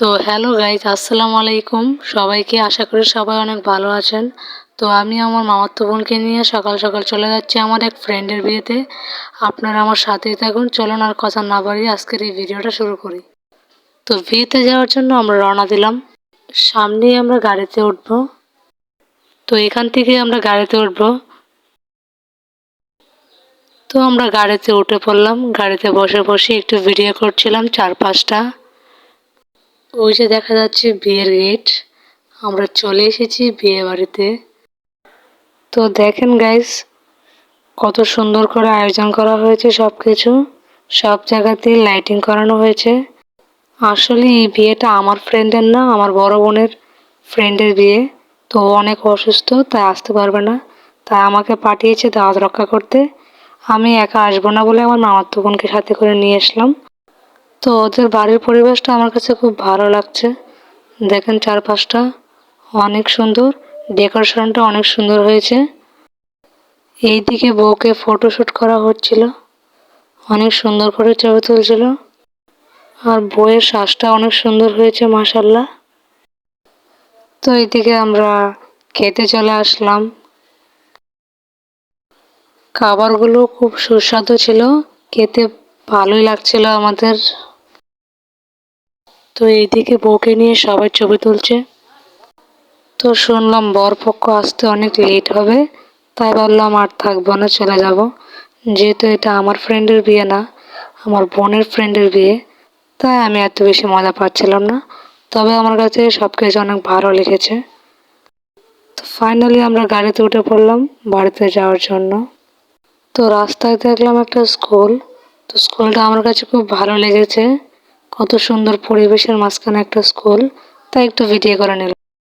তো hello guys আসসালামু আলাইকুম। সবাইকে আশা করি সবাই অনেক ভালো আছেন। তো আমি আমার মামাতো বোনকে নিয়ে সকাল সকাল চলে যাচ্ছি আমার এক ফ্রেন্ডের বিয়েতে। আপনারা আমার সাথেই থাকুন। চলুন আর কথা না বাড়িয়ে আজকের এই ভিডিওটা শুরু করি। তো বিয়েতে যাওয়ার জন্য আমরা রওনা দিলাম। সামনেই আমরা গাড়িতে উঠবো। তো এখান থেকে আমরা গাড়িতে উঠবো। তো আমরা গাড়িতে উঠে পড়লাম। গাড়িতে বসে বসে একটু ভিডিও করছিলাম চার পাঁচটা। ওই যে দেখা যাচ্ছে বিয়ের গেট। আমরা চলে এসেছি বিয়ে বাড়িতে। তো দেখেন গাইস কত সুন্দর করে আয়োজন করা হয়েছে সব কিছু সব জায়গাতেই লাইটিং করানো হয়েছে। আসলে এই বিয়েটা আমার ফ্রেন্ডের না, আমার বড় বোনের ফ্রেন্ডের বিয়ে। তো অনেক অসুস্থ, তাই আসতে পারবে না। তাই আমাকে পাঠিয়েছে দাওয়াত রক্ষা করতে। আমি একা আসব না বলে আমার মামাতো বোনকে সাথে করে নিয়ে আসলাম। তো ওদের বাড়ির পরিবেশটা আমার কাছে খুব ভালো লাগছে। দেখেন চারপাশটা অনেক সুন্দর, ডেকোরেশনটা অনেক সুন্দর হয়েছে। এইদিকে বউকে ফটোশ্যুট করা হচ্ছিল, অনেক সুন্দর করে ছবি তুলছিল। আর বউয়ের শ্বাসটা অনেক সুন্দর হয়েছে মাসাল্লাহ তো এইদিকে আমরা খেতে চলে আসলাম। খাবারগুলো খুব সুস্বাদু ছিল, খেতে ভালোই লাগছিল আমাদের। তো এইদিকে বউকে নিয়ে সবাই ছবি তুলছে। তো শুনলাম বরপক্ষ আসতে অনেক লেট হবে। তাই ভাবলাম আর থাকব না, চলে যাব। যেহেতু এটা আমার ফ্রেন্ডের বিয়ে না, আমার বোনের ফ্রেন্ডের বিয়ে, তাই আমি এত বেশি মজা পাচ্ছিলাম না। তবে আমার কাছে সব কিছু অনেক ভালো লেগেছে। তো ফাইনালি আমরা গাড়িতে উঠে পড়লাম বাড়িতে যাওয়ার জন্য। তো রাস্তায় দেখলাম একটা স্কুল তো স্কুলটা আমার কাছে খুব ভালো লেগেছে। কত সুন্দর পরিবেশের মাঝখানে একটা স্কুল তাই একটু ভিডিও করে নিলাম।